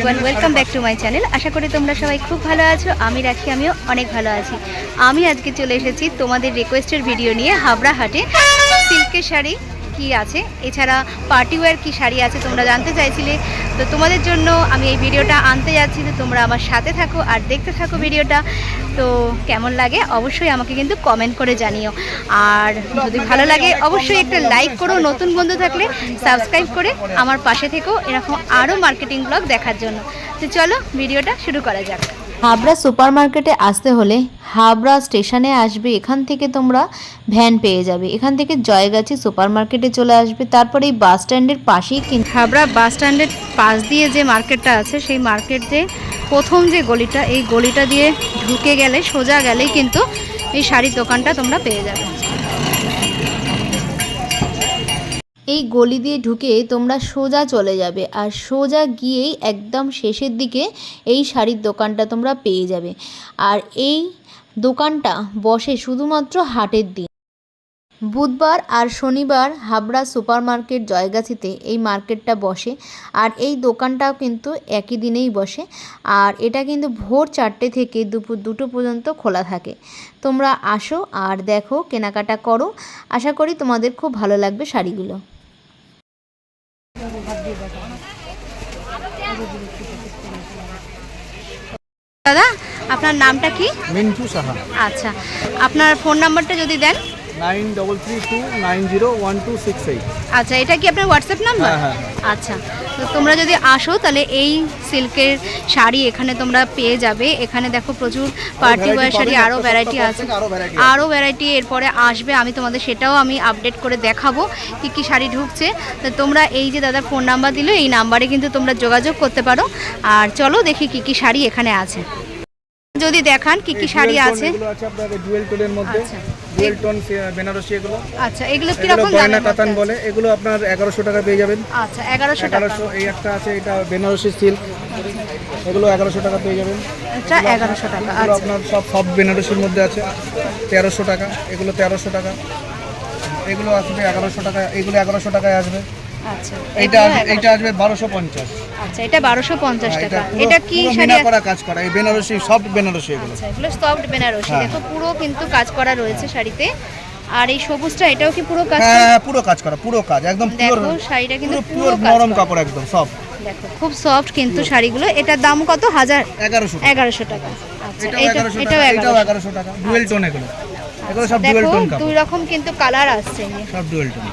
Everyone welcome back to my channel আশা করি তোমরা সবাই খুব ভালো আছো, আমি রাখি, আমিও অনেক ভালো আছি। আমি আজকে চলে এসেছি তোমাদের রিকোয়েস্টের ভিডিও নিয়ে, হাবড়া হাটে। সিল্কের শাড়ি কি আছে? এছাড়া পার্টিওয়ার কি শাড়ি আছে তোমরা জানতে চাইছিলে? তো তোমাদের জন্য আমি এই ভিডিওটা আনতে যাচ্ছি, তো তোমরা আমার সাথে থাকো আর দেখতে থাকো ভিডিওটা তো কেমন লাগে অবশ্যই আমাকে কিন্তু কমেন্ট করে জানিও। আর যদি ভালো লাগে, অবশ্যই একটা লাইক করো নতুন বন্ধু থাকলে সাবস্ক্রাইব করে আমার পাশে থেকেও এরকম আরও মার্কেটিং ব্লগ দেখার জন্য। তো চলো ভিডিওটা শুরু করা যাক। হাবড়া সুপার মার্কেটে আসতে হলে হাবড়া স্টেশনে আসবে, এখান থেকে তোমরা ভ্যান পেয়ে যাবে। এখান থেকে জয়গাছি সুপার মার্কেটে চলে আসবে, তারপরে এই বাস স্ট্যান্ডের পাশেই কিন্তু হাবড়া বাস স্ট্যান্ডের পাশ দিয়ে যে মার্কেটটা আছে, সেই মার্কেট যে প্রথম যে গলিটা, এই গলিটা দিয়ে ঢুকে গেলে সোজা গেলেই কিন্তু এই শাড়ির দোকানটা তোমরা পেয়ে যাবে। এই গলি দিয়ে ঢুকে তোমরা সোজা চলে যাবে। আর সোজা গিয়েই একদম শেষের দিকে এই শাড়ির দোকানটা তোমরা পেয়ে যাবে। আর এই দোকানটা বসে শুধুমাত্র হাটের দিন। বুধবার আর শনিবার হাবড়া সুপার মার্কেট জয়গাছিতে এই মার্কেটটা বসে। আর এই দোকানটাও কিন্তু একই দিনেই বসে। আর এটা কিন্তু ভোর চারটে থেকে দুপুর দুটো পর্যন্ত খোলা থাকে। তোমরা আসো আর দেখো, কেনাকাটা করো। আশা করি তোমাদের খুব ভালো লাগবে শাড়িগুলো। দাদা আপনার নামটা কি? মিন্টু সাহা। আচ্ছা আপনার ফোন নাম্বারটা যদি দেন। Nine double three two nine zero one two six eight. আচ্ছা এটা কি আপনার হোয়াটসঅ্যাপ নাম্বার হ্যাঁ, হ্যাঁ। আচ্ছা তো তোমরা যদি আসো তাহলে এই সিল্কের শাড়ি এখানে তোমরা পেয়ে যাবে। এখানে দেখো প্রচুর পার্টি ওয়ার শাড়ি আরও ভ্যারাইটি আছে। আরও ভ্যারাইটি এরপরে আসবে আমি তোমাদের সেটাও আমি আপডেট করে দেখাবো কি কি শাড়ি ঢুকছে। তো তোমরা এই যে দাদার ফোন নাম্বার দিল এই নাম্বারে কিন্তু তোমরা যোগাযোগ করতে পারো। আর চলো দেখি কি কি শাড়ি এখানে আছে। যদি দেখান কি কি শাড়ি আছে? এগুলো আছে আপনার ডুয়েল টোনের মধ্যে। আচ্ছা। ডুয়েল টোন বেনারসি এগুলো। আচ্ছা এগুলো এগুলো কীরকম গয়না কাতান বলে এগুলো আপনার টাকা পেয়ে যাবেন। আচ্ছা টাকা। এই একটা আছে এটা বেনারসি সিল্ক এগুলো টাকা পেয়ে যাবেন। এটা এগারোশো টাকা আচ্ছা। আপনার সব সব বেনারসির মধ্যে আছে। তেরোশো টাকা এগুলো টাকা। এগুলো আসবে এগারোশো টাকা এগুলো এগারোশো টাকায় আসবে। আচ্ছা এইটা এগুলো আসবে- 1100 এইটা আসবে বারোশো পঞ্চাশ। আচ্ছা এটা হ্যাঁ, টাকা। এটা কি শাড়ি করা কাজ করা এই বেনারসি সব বেনারসি এগুলো। আচ্ছা এগুলো সফট বেনারসি। দেখো পুরো কিন্তু কাজ করা রয়েছে শাড়িতে। আর এই সবুজটা এটাও কি পুরো কাজ হ্যাঁ হ্যাঁ, পুরো কাজ করা পুরো কাজ একদম পিওর দেখো শাড়িটা কিন্তু পুরো পুরো নরম কাপড় একদম সব দেখো খুব সফট কিন্তু শাড়িগুলো। এটার দাম কত? হাজার এগারোশো টাকা। আচ্ছা এটাও টাকা ডুয়েল টোন এগুলো। এগুলো সব ডুয়েল দুই রকম কিন্তু কালার আসছে সব ডুয়েল টোন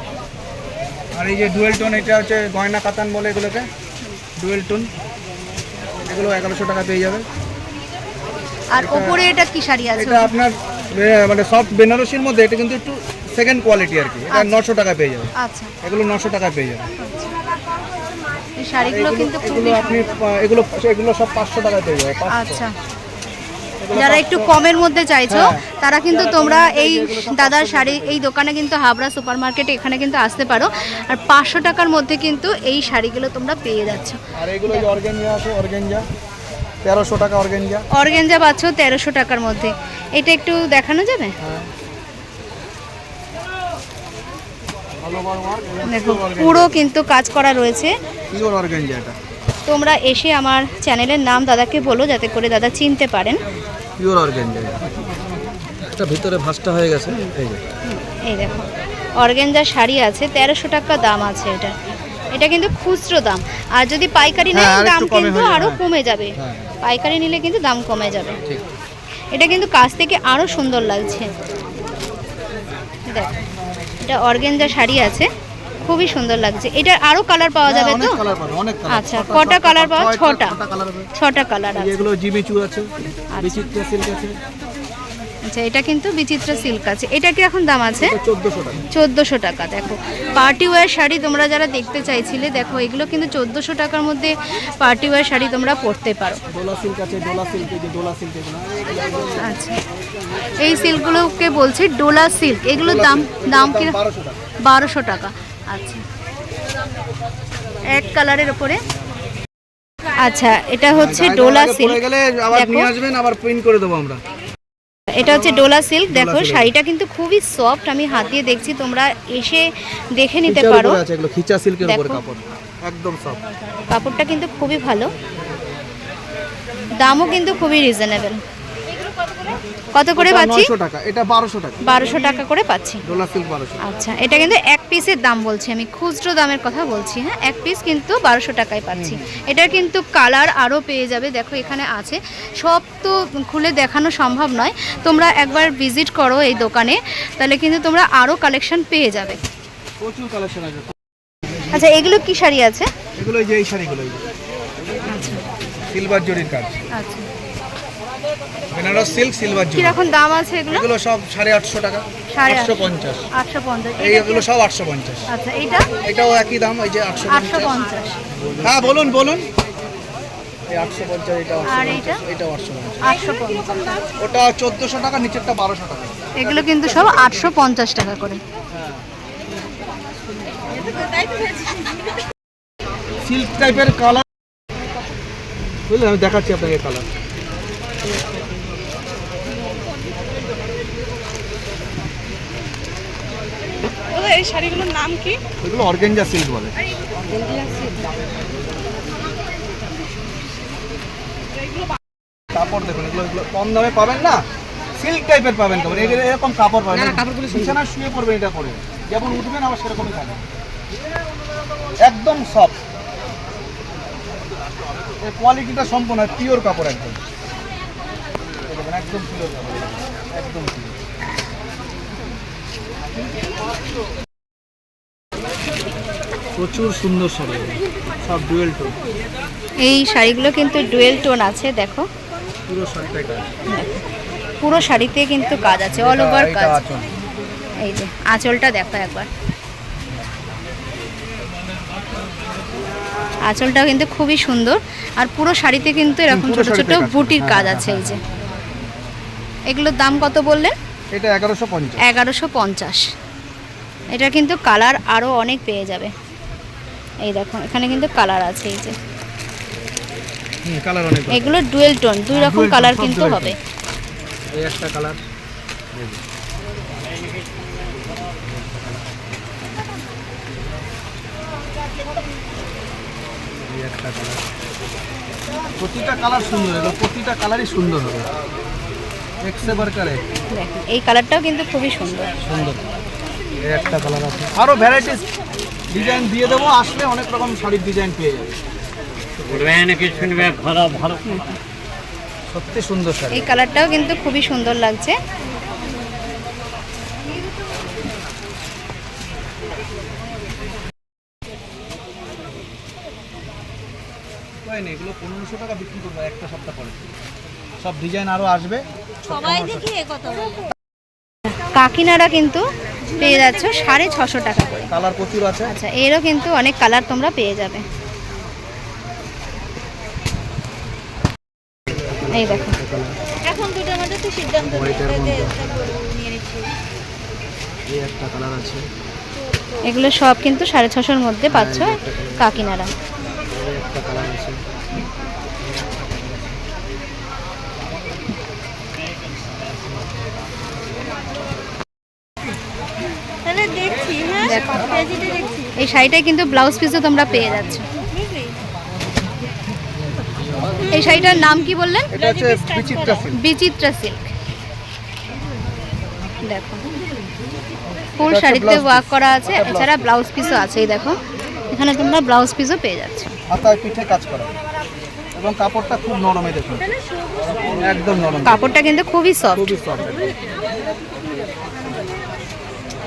আর এই যে ডুয়েল টোন এটা হচ্ছে গয়না কাতান বলে এগুলোকে। Dual tone. এগুলো এগারোশো টাকা পেয়ে যাবে। আর ওপরে এটা কি শাড়ি আছে? এটা আপনার মানে সফট বেনারসির মধ্যে এটা কিন্তু একটু সেকেন্ড কোয়ালিটি আর কি। এটা নশো টাকা পেয়ে যাবে। আচ্ছা। এগুলো নশো টাকা পেয়ে যাবে। এই শাড়িগুলো কিন্তু এগুলো আপনি এগুলো এগুলো সব পাঁচশো টাকা পেয়ে যাবে আচ্ছা। যারা একটু কমের মধ্যে চাইছো হ্যাঁ। তারা কিন্তু তোমরা এই দাদার শাড়ি এই দোকানে কিন্তু হাবড়া সুপার মার্কেটে এখানে কিন্তু আসতে পারো। আর পাঁচশো টাকার মধ্যে কিন্তু এই শাড়িগুলো তোমরা পেয়ে যাচ্ছ। আর এগুলো অর্গেঞ্জা আছে অর্গেঞ্জা তেরোশো টাকা অর্গেঞ্জা। অর্গেঞ্জা পাচ্ছ তেরোশো টাকার মধ্যে। এটা একটু দেখানো যাবে? মার্ক দেখো পুরো কিন্তু কাজ করা রয়েছে। তোমরা এসে আমার চ্যানেলের নাম দাদাকে বলো যাতে করে দাদা চিনতে পারেন। পিওর অর্গেঞ্জা এটা ভিতরে ভাঁজটা হয়ে গেছে। এই যে। এই দেখো অর্গেঞ্জা শাড়ি আছে তেরোশো টাকা দাম আছে এটা। এটা কিন্তু খুচরো দাম। আর যদি পাইকারি নেন হ্যাঁ, দাম কিন্তু আরও হ্যাঁ। কমে যাবে। হ্যাঁ। পাইকারি নিলে কিন্তু দাম কমে যাবে। ঠিক। এটা কিন্তু কাছ থেকে আরও সুন্দর লাগছে। দেখ এটা অর্গেঞ্জা শাড়ি আছে। খুবই সুন্দর লাগছে। এটার আরও কালার পাওয়া যাবে হ্যাঁ, তো? অনেক কালার আচ্ছা, কটা কালার পাওয়া? ছটা। ছটা কালার আছে। এগুলো আছে বিচিত্র সিল্ক আছে। আচ্ছা এটা কিন্তু বিচিত্র সিল্ক আছে। এটা কি এখন দাম আছে? চোদ্দোশো টাকা। দেখো। পার্টি ওয়্যার শাড়ি তোমরা যারা দেখতে চাইছিলে দেখো এগুলো কিন্তু চোদ্দোশো টাকার মধ্যে পার্টি ওয়্যার শাড়ি তোমরা পরতে পারো। আচ্ছা। এই সিল্কগুলোকে বলছে ডোলা সিল্ক এগুলোর দাম দাম কি বারোশো টাকা। আচ্ছা। এক কালারের ওপরে। আচ্ছা এটা হচ্ছে ডোলা সিল্ক। আবার দেখো। নিয়ে আসবেন আবার প্রিন্ট করে দেবো আমরা। এটা হচ্ছে ডোলা সিল্ক। দেখো শাড়িটা কিন্তু খুবই সফট আমি হাত দিয়ে দেখছি তোমরা এসে দেখে নিতে পারো উপরে আছে এগুলো খিচা সিল্কের উপরে কাপড়। একদম সফট কাপড়টা কিন্তু খুবই ভালো। দামও কিন্তু খুবই রিজনেবল কত করে পাচ্ছি? টাকা এটা বারোশো টাকা। বারোশো টাকা করে পাচ্ছি। ডোলা সিল্ক বারোশো আচ্ছা এটা কিন্তু এক পিসের দাম বলছি আমি খুচরো দামের কথা বলছি হ্যাঁ? এক পিস কিন্তু বারোশো টাকায় পাচ্ছি। এটার কিন্তু কালার আরও পেয়ে যাবে দেখো এখানে আছে। সব তো খুলে দেখানো সম্ভব নয়। তোমরা একবার ভিজিট করো এই দোকানে তাহলে কিন্তু তোমরা আরও কালেকশন পেয়ে যাবে। প্রচুর কালেকশন আছে। আচ্ছা এগুলো কি শাড়ি আছে? এগুলো যে এই শাড়িগুলো। যে সিলভার জরির কাজ। আচ্ছা। বেনারস সিল্ক সিলভার জরি কীরকম দাম আছে এগুলো? এগুলো সব সাড়ে আটশো টাকা সাড়ে আটশো। আটশো। পঞ্চাশ। আটশো পঞ্চাশ। এইগুলো সব আটশো পঞ্চাশ। আচ্ছা এইটা? এটাও একই দাম ওই যে আটশো আটশো পঞ্চাশ। পঞ্চাশ হ্যাঁ বলুন বলুন। ওটা চোদ্দোশো টাকা নিচেরটা বারোশো টাকা। এগুলো কিন্তু সব আটশো পঞ্চাশ টাকা করে। সিল্ক টাইপের কালার বুঝলেন? আমি দেখাচ্ছি আপনাকে কালার দাদা এই শাড়িগুলোর নাম কি? এগুলো অর্গেঞ্জা সিল্ক বলে। কাপড় দেখুন এগুলো এগুলো কম দামে পাবেন না? সিল্ক টাইপের পাবেন কাপড় এগুলো এরকম কাপড় পাবেন। না কাপড়গুলো বিছানা শুয়ে পড়বেন এটা পরে। যেমন উঠবেন আবার সেরকমই থাকে একদম সফট। কোয়ালিটিটা সম্পূর্ণ পিওর কাপড় একদম। একদম একদম প্রচুর সুন্দর শাড়ি সব ডুয়েল টোন। এই শাড়িগুলো কিন্তু ডুয়েল টোন আছে দেখো। পুরো শাড়িটাই কাজ। পুরো শাড়িতে কিন্তু কাজ আছে অল ওভার কাজ। এই যে আঁচলটা দেখো একবার। আঁচলটা কিন্তু খুবই সুন্দর। আর পুরো শাড়িতে কিন্তু এরকম ছোট ছোট শাড়িতে। বুটির হ্যাঁ, কাজ হ্যাঁ, আছে এই যে। হ্যাঁ। এগুলোর দাম কত বললেন? এটা এগারোশো পঞ্চাশ। এগারোশো পঞ্চাশ। এটা কিন্তু কালার আরও অনেক পেয়ে যাবে। এই দেখো এখানে কিন্তু কালার আছে এই যে। কালার এগুলো ডুয়েল টোন দুই রকম কালার কিন্তু হবে। এই একটা কালার। প্রতিটা কালার সুন্দর প্রতিটা কালারই সুন্দর হবে। এই কালারটাও কিন্তু খুবই সুন্দর। সুন্দর। এই একটা কালার আছে। আরও ভ্যারাইটিস ডিজাইন দিয়ে দেবো আসলে অনেক রকম শাড়ির ডিজাইন পেয়ে যাবে। সত্যি সুন্দর শাড়ি। এই কালারটাও কিন্তু খুবই সুন্দর লাগছে। এগুলো পনেরোশো টাকা বিক্রি করব একটা সপ্তাহ পরে। সব ডিজাইন আরও আসবে। সবাই দেখি এ কথা কাকিনারা কিন্তু পেয়ে যাচ্ছ সাড়ে ছশো টাকা করে। কালার প্রচুর আছে। আচ্ছা এরও কিন্তু অনেক কালার তোমরা পেয়ে যাবে। এই দেখো। এখন দুটোর মধ্যে তুই সিদ্ধান্ত এগুলো সব কিন্তু সাড়ে ছশোর মধ্যে পাচ্ছ কাকিনারা। একটা কালার আছে। তাহলে দেখছি হ্যাঁ। দেখছি। এই শাড়িটাই কিন্তু ব্লাউজ পিসও তোমরা পেয়ে যাচ্ছ। এই শাড়িটার নাম কি বললেন? বিচিত্রা সিল্ক দেখো। ফুল শাড়িতে ওয়ার্ক করা আছে এছাড়া ব্লাউজ পিসও আছে এই দেখো। এখানে তোমরা ব্লাউজ পিসও পেয়ে যাচ্ছ। হাতায় পিঠে কাজ করা। এবং কাপড়টা খুব নরমে দেখুন। একদম নরম। কাপড়টা কিন্তু খুবই সফট খুবই সফট